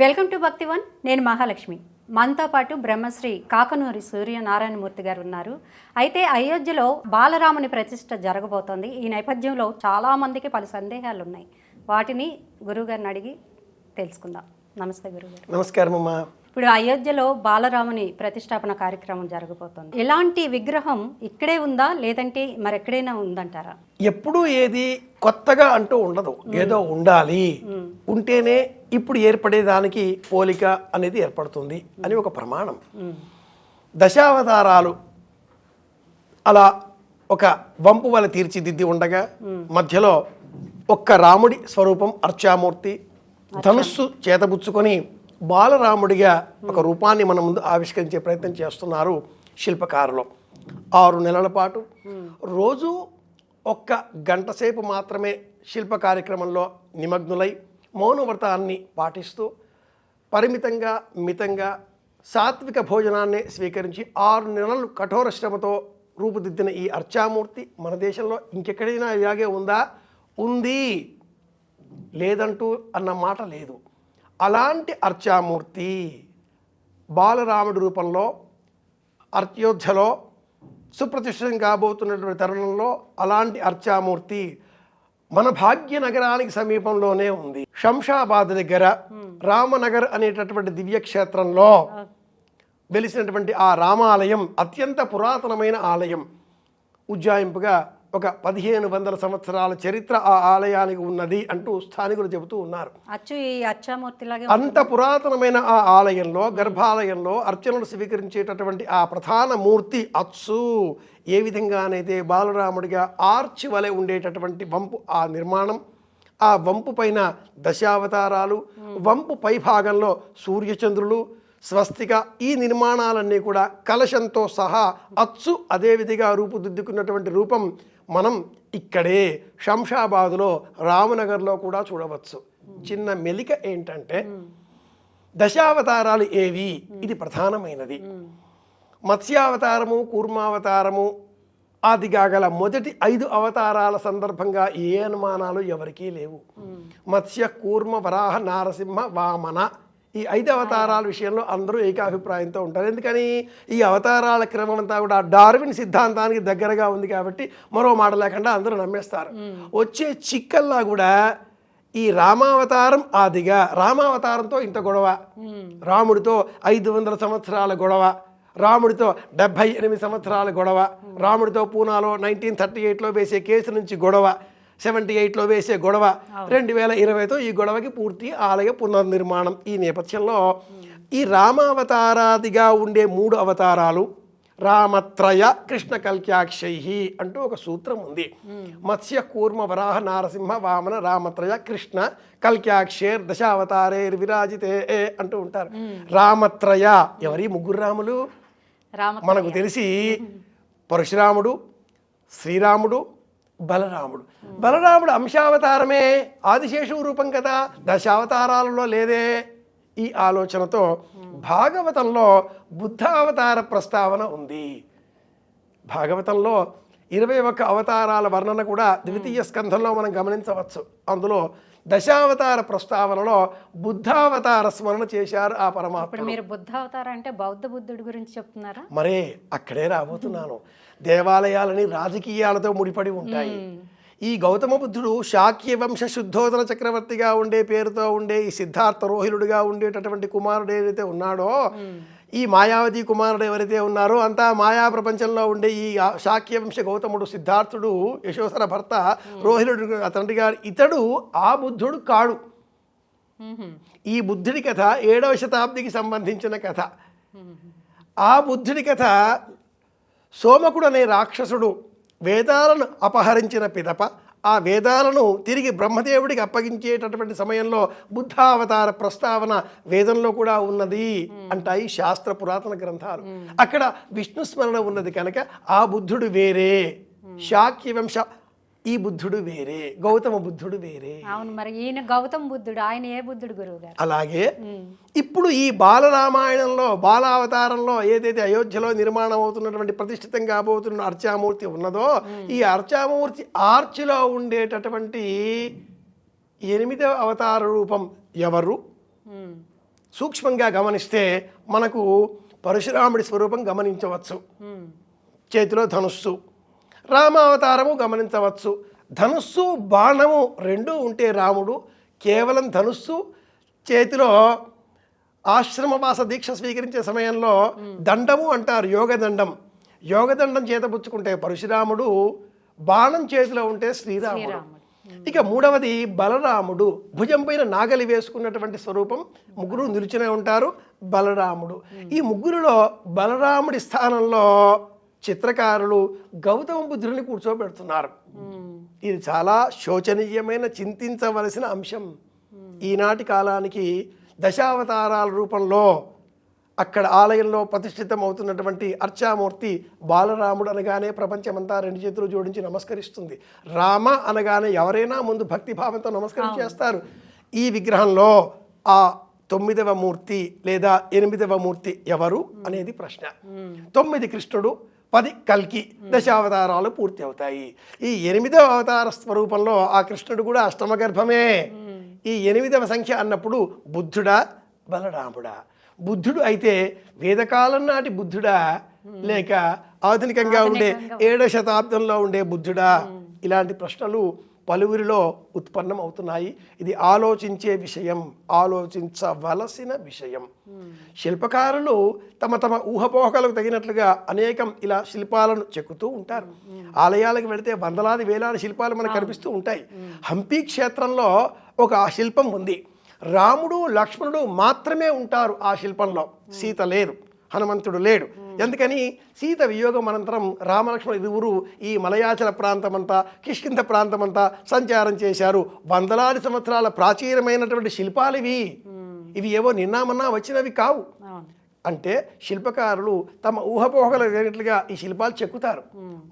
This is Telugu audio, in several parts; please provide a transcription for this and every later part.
వెల్కమ్ టు భక్తివన్ నేను మహాలక్ష్మి. మనతో పాటు బ్రహ్మశ్రీ కాకనూరి సూర్యనారాయణమూర్తి గారు ఉన్నారు. అయితే అయోధ్యలో బాలరాముని ప్రతిష్ట జరగబోతోంది. ఈ నేపథ్యంలో చాలామందికి పలు సందేహాలు ఉన్నాయి వాటిని గురువుగారిని అడిగి తెలుసుకుందాం. నమస్తే గురుగారు నమస్కారం అమ్మా ఇప్పుడు అయోధ్యలో బాలరాముని ప్రతిష్టాపన కార్యక్రమం జరగబోతోంది. ఎలాంటి విగ్రహం ఇక్కడే ఉందా లేదంటే మరెక్కడైనా ఉందంటారా? ఎప్పుడూ ఏది కొత్తగా అంటూ ఉండదు. ఏదో ఉండాలి. ఉంటేనే ఇప్పుడు ఏర్పడేదానికి పోలిక అనేది ఏర్పడుతుంది అని ఒక ప్రమాణం. దశావతారాలు అలా ఒక వంపు వల తీర్చిదిద్ది ఉండగా మధ్యలో ఒక్క రాముడి స్వరూపం అర్చామూర్తి ధనుస్సు చేతబుచ్చుకొని బాలరాముడిగా ఒక రూపాన్ని మన ముందు ఆవిష్కరించే ప్రయత్నం చేస్తున్నారు శిల్పకారులు. ఆరు నెలల పాటు రోజు ఒక్క గంట సేపు మాత్రమే శిల్ప కార్యక్రమంలో నిమగ్నులై మౌనవ్రతాన్ని పాటిస్తూ పరిమితంగా మితంగా సాత్విక భోజనాన్ని స్వీకరించి ఆరు నెలలు కఠోర శ్రమతో రూపుదిద్దిన ఈ అర్చామూర్తి మన దేశంలో ఇంకెక్కడైనా ఇలాగే ఉందా? ఉంది. లేదంటూ అన్న మాట లేదు. అలాంటి అర్చామూర్తి బాలరాముడి రూపంలో అర్యోధ్యలో సుప్రతిష్ఠితం కాబోతున్నటువంటి తరుణంలో అలాంటి అర్చామూర్తి మన భాగ్యనగరానికి సమీపంలోనే ఉంది. శంషాబాద్ దగ్గర రామనగర్ అనేటటువంటి దివ్యక్షేత్రంలో వెలిసినటువంటి ఆ రామాలయం అత్యంత పురాతనమైన ఆలయం. ఉజ్జాయింపుగా ఒక పదిహేను వందల సంవత్సరాల చరిత్ర ఆ ఆలయానికి ఉన్నది అంటూ స్థానికులు చెబుతూ ఉన్నారు. అచ్చు ఈ అచ్చామూర్తిలాగే అంత పురాతనమైన ఆ ఆలయంలో గర్భాలయంలో అర్చనలు స్వీకరించేటటువంటి ఆ ప్రధాన మూర్తి అత్సు ఏ విధంగానైతే బాలరాముడిగా ఆర్చి వలె ఉండేటటువంటి వంపు ఆ నిర్మాణం ఆ వంపు పైన దశావతారాలు వంపు పై భాగంలో సూర్యచంద్రులు స్వస్తిక ఈ నిర్మాణాలన్నీ కూడా కలశంతో సహా అచ్చు అదే విధిగా రూపుదిద్దుకున్నటువంటి రూపం మనం ఇక్కడే శంషాబాదులో రామనగర్లో కూడా చూడవచ్చు. చిన్న మెలిక ఏంటంటే దశావతారాలు ఏవి? ఇది ప్రధానమైనది. మత్స్యావతారము కూర్మావతారము ఆదిగా గల మొదటి ఐదు అవతారాల సందర్భంగా ఏ అనుమానాలు ఎవరికీ లేవు. మత్స్య కూర్మ వరాహ నారసింహ వామన ఈ ఐదు అవతారాల విషయంలో అందరూ ఏకాభిప్రాయంతో ఉంటారు. ఎందుకని? ఈ అవతారాల క్రమం అంతా కూడా డార్విన్ సిద్ధాంతానికి దగ్గరగా ఉంది కాబట్టి మరో మాట లేకుండా అందరూ నమ్మేస్తారు. వచ్చే చిక్కల్లా కూడా ఈ రామావతారం ఆదిగా రామావతారంతో ఇంత గొడవ రాముడితో ఐదు వందల సంవత్సరాల గొడవ రాముడితో డెబ్భై ఎనిమిది సంవత్సరాల గొడవ రాముడితో పూనాలో నైన్టీన్ థర్టీ ఎయిట్లో వేసే కేసు నుంచి గొడవ సెవెంటీ ఎయిట్లో వేసే గొడవ. రెండు వేల ఇరవైతో ఈ గొడవకి పూర్తి ఆలయ పునర్నిర్మాణం ఈ నేపథ్యంలో. ఈ రామావతారాదిగా ఉండే మూడు అవతారాలు రామత్రయ కృష్ణ కల్క్యాక్షై అంటూ ఒక సూత్రం ఉంది. మత్స్య కూర్మ వరాహ నారసింహ వామన రామత్రయ కృష్ణ కల్క్యాక్షేర్ దశావతారేర్ విరాజితే అంటూ ఉంటారు. రామత్రయ ఎవరి ముగ్గురు రాములు? రామ మనకు తెలిసి పరశురాముడు శ్రీరాముడు బలరాముడు. బలరాముడు అంశావతారమే ఆదిశేషు రూపం కదా దశావతారాలలో లేదే ఈ ఆలోచనతో భాగవతంలో బుద్ధావతార ప్రస్తావన ఉంది. భాగవతంలో ఇరవై ఒక్క అవతారాల వర్ణన కూడా ద్వితీయ స్కంధంలో మనం గమనించవచ్చు. అందులో దశావతార ప్రస్తావనలో బుద్ధావతార స్మరణ చేశారు ఆ పరమాత్మ మీరు బుద్ధ అవతారం అంటే బౌద్ధ బుద్ధుడి గురించి చెప్తున్నారా? మరే అక్కడే రాబోతున్నాను. దేవాలయాలని రాజకీయాలతో ముడిపడి ఉంటాయి. ఈ గౌతమ బుద్ధుడు శాక్య వంశ శుద్ధోదన చక్రవర్తిగా ఉండే పేరుతో ఉండే ఈ సిద్ధార్థ రోహిలుడిగా ఉండేటటువంటి కుమారుడు ఏదైతే ఉన్నాడో ఈ మాయావతి కుమారుడు ఎవరైతే ఉన్నారో అంతా మాయా ప్రపంచంలో ఉండే ఈ ఆ శాక్య వంశ గౌతముడు సిద్ధార్థుడు యశోధర భర్త రోహిలుడు అతని గారు ఇతడు ఆ బుద్ధుడు కాడు. ఈ బుద్ధుడి కథ ఏడవ శతాబ్దికి సంబంధించిన కథ. ఆ బుద్ధుడి కథ సోమకుడు అనే రాక్షసుడు వేదాలను అపహరించిన పిదప ఆ వేదాలను తిరిగి బ్రహ్మదేవుడికి అప్పగించేటటువంటి సమయంలో బుద్ధావతార ప్రస్తావన వేదంలో కూడా ఉన్నది అంటాయి శాస్త్ర పురాతన గ్రంథాలు. అక్కడ విష్ణు స్మరణ ఉన్నది కనుక ఆ బుద్ధుడు వేరే. శాక్య వంశ ఈ బుద్ధుడు వేరే గౌతమ బుద్ధుడు వేరే. అవును మరి ఈయన గౌతమ్ బుద్ధుడు ఆయన ఏ బుద్ధుడు గురువు గారు? అలాగే ఇప్పుడు ఈ బాలరామాయణంలో బాలావతారంలో ఏదైతే అయోధ్యలో నిర్మాణం అవుతున్నటువంటి ప్రతిష్ఠితం కాబోతున్న అర్చామూర్తి ఉన్నదో ఈ అర్చామూర్తి ఆర్చిలో ఉండేటటువంటి ఎనిమిదవ అవతార రూపం ఎవరు? సూక్ష్మంగా గమనిస్తే మనకు పరశురాముడి స్వరూపం గమనించవచ్చు. చేతిలో ధనుస్సు. రామావతారము గమనించవచ్చు. ధనుస్సు బాణము రెండు ఉంటే రాముడు. కేవలం ధనుస్సు చేతిలో ఆశ్రమవాస దీక్ష స్వీకరించే సమయంలో దండము అంటారు యోగదండం. యోగదండం చేతపుచ్చుకుంటే పరశురాముడు బాణం చేతిలో ఉంటే శ్రీరాముడు. ఇక మూడవది బలరాముడు. భుజం పైన నాగలి వేసుకున్నటువంటి స్వరూపం ముగ్గురు నిలుచునే ఉంటారు బలరాముడు. ఈ ముగ్గురులో బలరాముడి స్థానంలో చిత్రకారులు గౌతమ బుద్ధుడిని కూర్చోబెడుతున్నారు. ఇది చాలా శోచనీయమైన చింతించవలసిన అంశం. ఈనాటి కాలానికి దశావతారాల రూపంలో అక్కడ ఆలయంలో ప్రతిష్ఠితం అవుతున్నటువంటి అర్చామూర్తి బాలరాముడు అనగానే ప్రపంచమంతా రెండు చేతులు జోడించి నమస్కరిస్తుంది. రామ అనగానే ఎవరైనా ముందు భక్తి భావంతో నమస్కారం చేస్తారు. ఈ విగ్రహంలో ఆ తొమ్మిదవ మూర్తి లేదా ఎనిమిదవ మూర్తి ఎవరు అనేది ప్రశ్న. తొమ్మిది కృష్ణుడు పది కల్కి దశావతారాలు పూర్తి అవుతాయి ఈ ఎనిమిదవ అవతార స్వరూపంలో ఆ కృష్ణుడు కూడా అష్టమ గర్భమే. ఈ ఎనిమిదవ సంఖ్య అన్నప్పుడు బుద్ధుడా బలరాముడా. బుద్ధుడు అయితే వేదకాలం నాటి బుద్ధుడా లేక ఆధునికంగా ఉండే ఏడో శతాబ్దంలో ఉండే బుద్ధుడా? ఇలాంటి ప్రశ్నలు పలువురిలో ఉత్పన్నం అవుతున్నాయి ఇది ఆలోచించే విషయం ఆలోచించవలసిన విషయం. శిల్పకారులు తమ తమ ఊహపోహలకు తగినట్లుగా అనేకం ఇలా శిల్పాలను చెక్కుతూ ఉంటారు. ఆలయాలకు వెళితే వందలాది వేలాది శిల్పాలు మనకు కనిపిస్తూ ఉంటాయి. హంపి క్షేత్రంలో ఒక శిల్పం ఉంది. రాముడు లక్ష్మణుడు మాత్రమే ఉంటారు ఆ శిల్పంలో. సీత లేరు హనుమంతుడు లేడు. ఎందుకని? సీత వియోగం అనంతరం రామలక్ష్మణ ఇరువురు ఈ మలయాచల ప్రాంతమంతా కిష్కింద ప్రాంతమంతా సంచారం చేశారు. వందలాది సంవత్సరాల ప్రాచీనమైనటువంటి శిల్పాలు ఇవి ఇవి ఏవో నిన్నామన్నా వచ్చినవి కావు. అంటే శిల్పకారులు తమ ఊహపోహలు తగినట్లుగా ఈ శిల్పాలు చెక్కుతారు.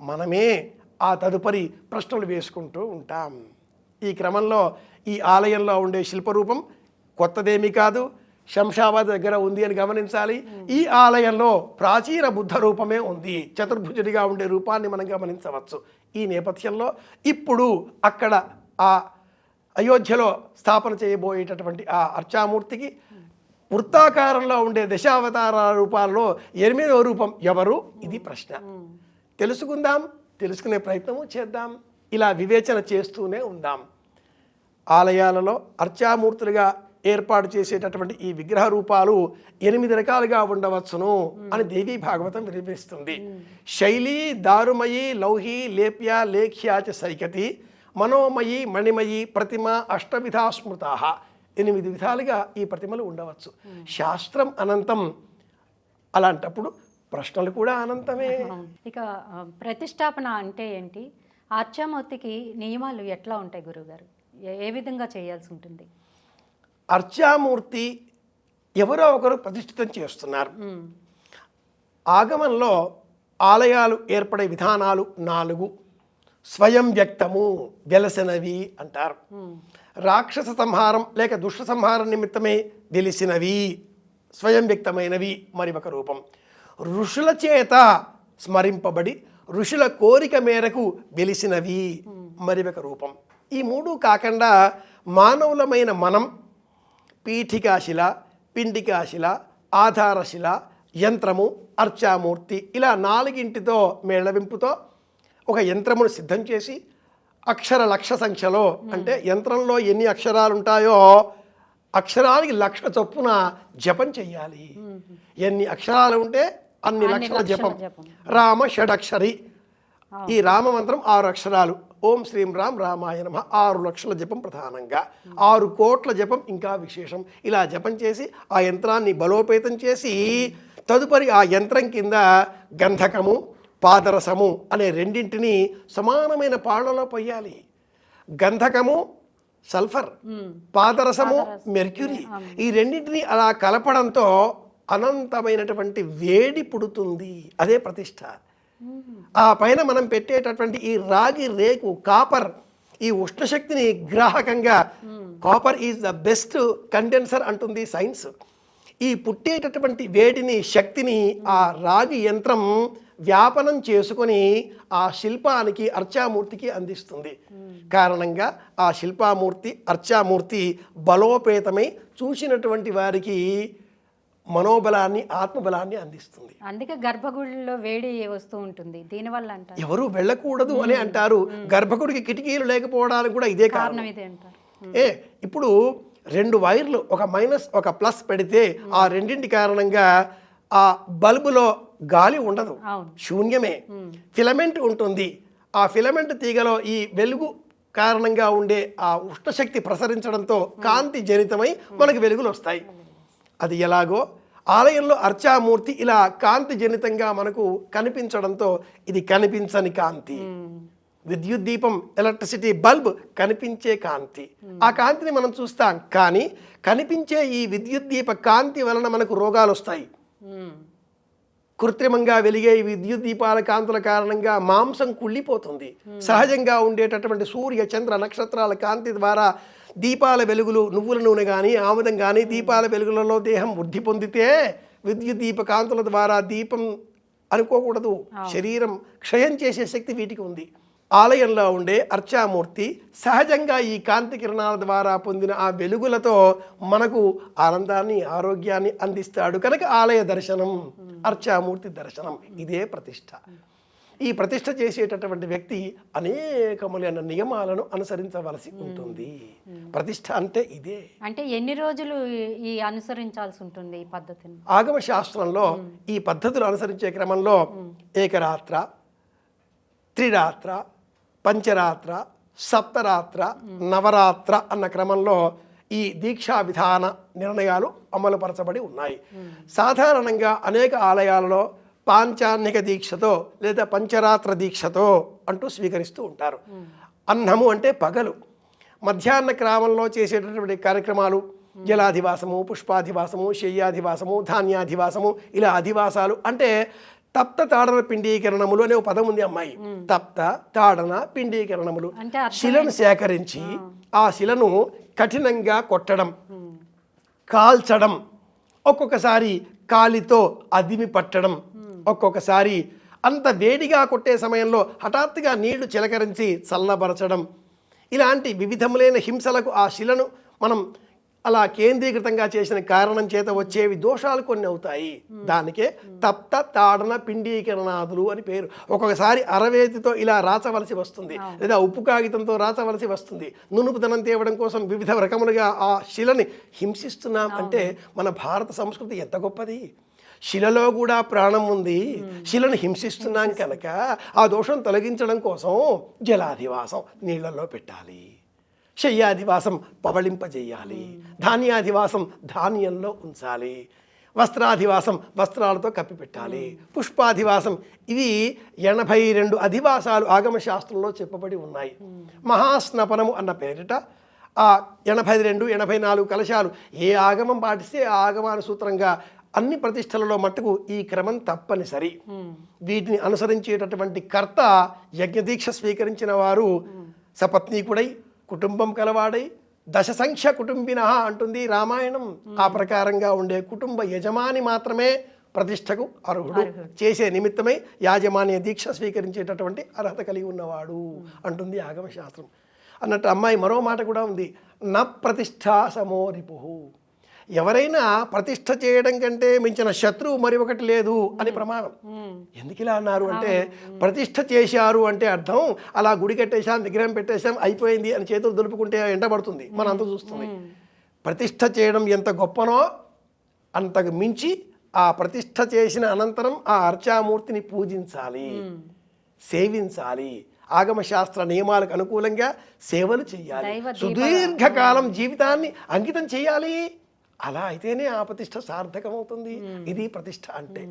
మనమే ఆ తదుపరి ప్రశ్నలు వేసుకుంటూ ఉంటాం. ఈ క్రమంలో ఈ ఆలయంలో ఉండే శిల్పరూపం కొత్తదేమీ కాదు. శంషాబాద్ దగ్గర ఉంది అని గమనించాలి. ఈ ఆలయంలో ప్రాచీన బుద్ధ రూపమే ఉంది. చతుర్భుజుడిగా ఉండే రూపాన్ని మనం గమనించవచ్చు. ఈ నేపథ్యంలో ఇప్పుడు అక్కడ ఆ అయోధ్యలో స్థాపన చేయబోయేటటువంటి ఆ అర్చామూర్తికి వృత్తాకారంలో ఉండే దశావతార రూపాల్లో ఎనిమిదవ రూపం ఎవరు? ఇది ప్రశ్న. తెలుసుకుందాం తెలుసుకునే ప్రయత్నము చేద్దాం. ఇలా వివేచన చేస్తూనే ఉందాం. ఆలయాలలో అర్చామూర్తులుగా ఏర్పాటు చేసేటటువంటి ఈ విగ్రహ రూపాలు ఎనిమిది రకాలుగా ఉండవచ్చును అని దేవి భాగవతం వినిపిస్తుంది. శైలి దారుమయి లౌహి లేప్య లేఖ్యాచ సైకతి మనోమయి మణిమయి ప్రతిమ అష్టవిధా స్మృత ఎనిమిది విధాలుగా ఈ ప్రతిమలు ఉండవచ్చు. శాస్త్రం అనంతం అలాంటప్పుడు ప్రశ్నలు కూడా అనంతమే. ఇక ప్రతిష్టాపన అంటే ఏంటి? అర్చామూర్తికి నియమాలు ఎట్లా ఉంటాయి గురువుగారు? ఏ విధంగా చేయాల్సి ఉంటుంది? అర్చామూర్తి ఎవరో ఒకరు ప్రతిష్ఠితం చేస్తున్నారు. ఆగమంలో ఆలయాలు ఏర్పడే విధానాలు నాలుగు. స్వయం వ్యక్తము వెలసినవి అంటారు. రాక్షస సంహారం లేక దుష్ట సంహారం నిమిత్తమే వెలిసినవి స్వయం వ్యక్తమైనవి మరి ఒక రూపం. ఋషుల చేత స్మరింపబడి ఋషుల కోరిక మేరకు వెలిసినవి మరి ఒక రూపం. ఈ మూడు కాకుండా మానవులమైన మనం పీఠికాశిల పిండికాశిల ఆధారశిల యంత్రము అర్చామూర్తి ఇలా నాలుగింటితో మేళవింపుతో ఒక యంత్రమును సిద్ధం చేసి అక్షర లక్ష సంఖ్యలో అంటే యంత్రంలో ఎన్ని అక్షరాలు ఉంటాయో అక్షరానికి లక్ష చొప్పున జపం చెయ్యాలి. ఎన్ని అక్షరాలు ఉంటే అన్ని లక్షల జపం. జపం. రామ షడక్షరి. ఈ రామ మంత్రం ఆరు అక్షరాలు. ఓం శ్రీం రామ్ రామాయ నమ. ఆరు లక్షల జపం ప్రధానంగా. ఆరు కోట్ల జపం ఇంకా విశేషం. ఇలా జపం చేసి ఆ యంత్రాన్ని బలోపేతం చేసి తదుపరి ఆ యంత్రం కింద గంధకము పాదరసము అనే రెండింటిని సమానమైన పాళ్ళలో పొయ్యాలి. గంధకము సల్ఫర్ పాదరసము మెర్క్యూరీ. ఈ రెండింటిని అలా కలపడంతో అనంతమైనటువంటి వేడి పుడుతుంది. అదే ప్రతిష్ట. ఆ పైన మనం పెట్టేటటువంటి ఈ రాగి రేకు కాపర్ ఈ ఉష్ణశక్తిని గ్రాహకంగా copper is the best condenser అంటుంది సైన్స్. ఈ పుట్టేటటువంటి వేడిని శక్తిని ఆ రాగి యంత్రం వ్యాపనం చేసుకొని ఆ శిల్పానికి అర్చామూర్తికి అందిస్తుంది. కారణంగా ఆ శిల్పామూర్తి అర్చామూర్తి బలోపేతమై చూసినటువంటి వారికి మనోబలాన్ని ఆత్మబలాన్ని అందిస్తుంది. అందుకే గర్భగుడిలో వేడి వస్తూ ఉంటుంది. దీనివల్ల అంటారు. ఎవరు వెళ్ళకూడదు అని అంటారు. గర్భగుడికి కిటికీలు లేకపోవడానికి కూడా ఇదే కారణం. ఇదే అంటారు. ఏ ఇప్పుడు రెండు వైర్లు ఒక మైనస్ ఒక ప్లస్ పెడితే ఆ రెండింటి కారణంగా ఆ బల్బులో గాలి ఉండదు. శూన్యమే. ఫిలమెంట్ ఉంటుంది. ఆ ఫిలమెంట్ తీగలో ఈ వెలుగు కారణంగా ఉండే ఆ ఉష్ణశక్తి ప్రసరించడంతో కాంతి జనితమై మనకు వెలుగులు వస్తాయి. అది ఎలాగో ఆలయంలో అర్చామూర్తి ఇలా కాంతి జనితంగా మనకు కనిపించడంతో ఇది కనిపించని కాంతి. విద్యుత్ దీపం ఎలక్ట్రిసిటీ బల్బ్ కనిపించే కాంతి. ఆ కాంతిని మనం చూస్తాం కానీ కనిపించే ఈ విద్యుత్ దీప కాంతి వలన మనకు రోగాలు వస్తాయి. ఉమ్. కృత్రిమంగా వెలిగే ఈ విద్యుత్ దీపాల కాంతుల కారణంగా మాంసం కుళ్ళిపోతుంది. సహజంగా ఉండేటటువంటి సూర్య చంద్ర నక్షత్రాల కాంతి ద్వారా దీపాల వెలుగులు నువ్వుల నూనె కానీ ఆముదం కానీ దీపాల వెలుగులలో దేహం వృద్ధి పొందితే విద్యుత్ దీప కాంతుల ద్వారా దీపం అనుకోకూడదు. శరీరం క్షయం చేసే శక్తి వీటికి ఉంది. ఆలయంలో ఉండే అర్చామూర్తి సహజంగా ఈ కాంతి కిరణాల ద్వారా పొందిన ఆ వెలుగులతో మనకు ఆనందాన్ని ఆరోగ్యాన్ని అందిస్తాడు. కనుక ఆలయ దర్శనం అర్చామూర్తి దర్శనం ఇదే ప్రతిష్ట. ఈ ప్రతిష్ట చేసేటటువంటి వ్యక్తి అనేకములైన నియమాలను అనుసరించవలసి ఉంటుంది. ప్రతిష్ట అంటే ఇదే. అంటే ఎన్ని రోజులు ఈ- అనుసరించాల్సి ఉంటుంది ఈ పద్ధతిని? ఆగమ శాస్త్రంలో ఈ పద్ధతులు అనుసరించే క్రమంలో ఏకరాత్ర త్రిరాత్ర పంచరాత్ర సప్తరాత్ర నవరాత్ర అన్న క్రమంలో ఈ దీక్షా విధాన నిర్ణయాలు అమలుపరచబడి ఉన్నాయి. సాధారణంగా అనేక ఆలయాలలో పాంచాన్నిక దీక్షతో లేదా పంచరాత్ర దీక్షతో అంటూ స్వీకరిస్తూ ఉంటారు. అన్నము అంటే పగలు. మధ్యాహ్న క్రమంలో చేసేటటువంటి కార్యక్రమాలు జలాధివాసము పుష్పాధివాసము శయ్యాధివాసము ధాన్యాధివాసము ఇలా అధివాసాలు అంటే తప్త తాడన పిండీకరణములు అనే ఒక పదం ఉంది అమ్మాయి. తప్త తాడన పిండీకరణములు. శిలను సేకరించి ఆ. శిలను కఠినంగా కొట్టడం కాల్చడం ఒక్కొక్కసారి కాలితో అదిమి పట్టడం ఒక్కొక్కసారి అంత వేడిగా కొట్టే సమయంలో హఠాత్తుగా నీళ్ళు చిలకరించి చల్లబరచడం. ఇలాంటి వివిధములైన హింసలకు ఆ శిలను మనం అలా కేంద్రీకృతంగా చేసిన కారణం చేత వచ్చేవి దోషాలు కొన్ని అవుతాయి. దానికే తప్త తాడన పిండీకరణాదులు అని పేరు. ఒక్కొక్కసారి అరవేతితో ఇలా రాచవలసి వస్తుంది. లేదా ఉప్పు కాగితంతో రాచవలసి వస్తుంది. నునుపుదనం తేవడం కోసం వివిధ రకములుగా ఆ శిలని హింసిస్తున్నాం. అంటే మన భారత సంస్కృతి ఎంత గొప్పది? శిలలో కూడా ప్రాణం ఉంది. శిలను హింసిస్తున్నాం కనుక ఆ దోషం తొలగించడం కోసం జలాధివాసం నీళ్ళల్లో పెట్టాలి. శయ్యాధివాసం పవళింపజేయాలి. ధాన్యాధివాసం ధాన్యంలో ఉంచాలి. వస్త్రాధివాసం వస్త్రాలతో కప్పిపెట్టాలి. పుష్పాధివాసం ఇవి ఎనభై రెండు అధివాసాలు ఆగమ శాస్త్రంలో చెప్పబడి ఉన్నాయి. మహాస్నపనము అన్న పేరిట ఆ ఎనభై రెండు ఎనభై నాలుగు కలశాలు ఏ ఆగమం పాటిస్తే ఆ ఆగమానుసూత్రంగా అన్ని ప్రతిష్టలలో మట్టుకు ఈ క్రమం తప్పనిసరి. వీటిని అనుసరించేటటువంటి కర్త యజ్ఞదీక్ష స్వీకరించిన వారు సపత్నీకుడై కుటుంబం కలవాడై దశ సంఖ్య కుటుంబిన అంటుంది రామాయణం. ఆ ప్రకారంగా ఉండే కుటుంబ యజమాని మాత్రమే ప్రతిష్టకు అర్హుడు. చేసే నిమిత్తమై యాజమాన్య దీక్ష స్వీకరించేటటువంటి అర్హత కలిగి ఉన్నవాడు అంటుంది ఆగమ శాస్త్రం అన్నట్టు అమ్మాయి మరో మాట కూడా ఉంది. న ప్రతిష్టా సమోరిపు ఎవరైనా ప్రతిష్ట చేయడం కంటే మించిన శత్రువు మరి ఒకటి లేదు అని ప్రమాణం. ఎందుకు ఇలా అన్నారు అంటే ప్రతిష్ట చేశారు అంటే అర్థం అలా గుడి కట్టేశాం విగ్రహం పెట్టేశాం అయిపోయింది అని చేతులు దులుపుకుంటే ఎండబడుతుంది మన అంత చూస్తుంది. ప్రతిష్ట చేయడం ఎంత గొప్పనో అంతకు మించి ఆ ప్రతిష్ట చేసిన అనంతరం ఆ అర్చామూర్తిని పూజించాలి సేవించాలి. ఆగమ శాస్త్ర నియమాలకు అనుకూలంగా సేవలు చేయాలి. సుదీర్ఘకాలం జీవితాన్ని అంకితం చేయాలి. అలా అయితేనే ఆ ప్రతిష్ట సార్థకమవుతుంది. ఇది ప్రతిష్ట అంటే.